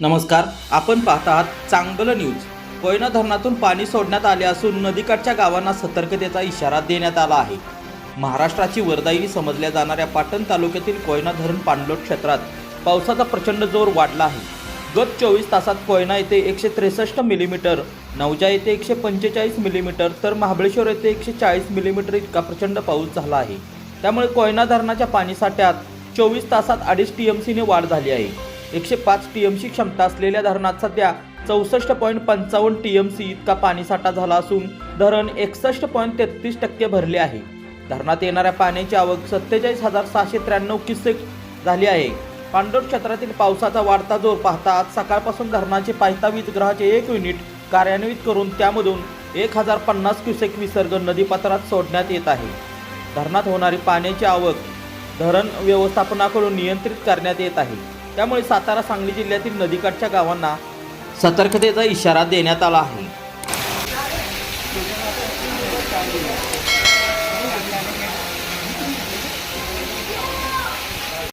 नमस्कार आपण पाहत आहात चांगलं न्यूज. कोयना धरणातून पाणी सोडण्यात आले असून नदीकाठच्या गावांना सतर्कतेचा इशारा देण्यात आला आहे. महाराष्ट्राची वरदाई समजल्या जाणाऱ्या पाटण तालुक्यातील कोयना धरण पाणलोट क्षेत्रात पावसाचा प्रचंड जोर वाढला आहे. गत चोवीस तासात कोयना येथे एकशे त्रेसष्ट मिलीमीटर नवजा येथे एकशे पंचेचाळीस मिलीमीटर तर महाबळेश्वर येथे एकशे चाळीस मिलीमीटर इतका प्रचंड पाऊस झाला आहे. त्यामुळे कोयना धरणाच्या पाणीसाठ्यात चोवीस तासात अडीच टी एम सीने वाढ झाली आहे. एकशे पाच टी एम सी क्षमता असलेल्या धरणात सध्या चौसष्ट पॉईंट पंचावन्न टी एम सी इतका पाणीसाठा झाला असून धरण एकसष्ट पॉईंट तेहतीस टक्के भरले आहे. धरणात येणाऱ्या पाण्याची आवक सत्तेचाळीस हजार सहाशे त्र्याण्णव किसेक झाली आहे. पांडोर क्षेत्रातील पावसाचा वाढता जोर पाहता आज सकाळपासून धरणाचे पायथा वीजगृहाचे एक युनिट कार्यान्वित करून त्यामधून एक हजार पन्नास क्युसेक विसर्ग नदीपात्रात सोडण्यात येत आहे. धरणात होणारी पाण्याची आवक धरण व्यवस्थापनाकडून नियंत्रित करण्यात येत आहे. त्यामुळे सातारा सांगली जिल्ह्यातील नदीकाठच्या गावांना सतर्कतेचा इशारा देण्यात आला आहे.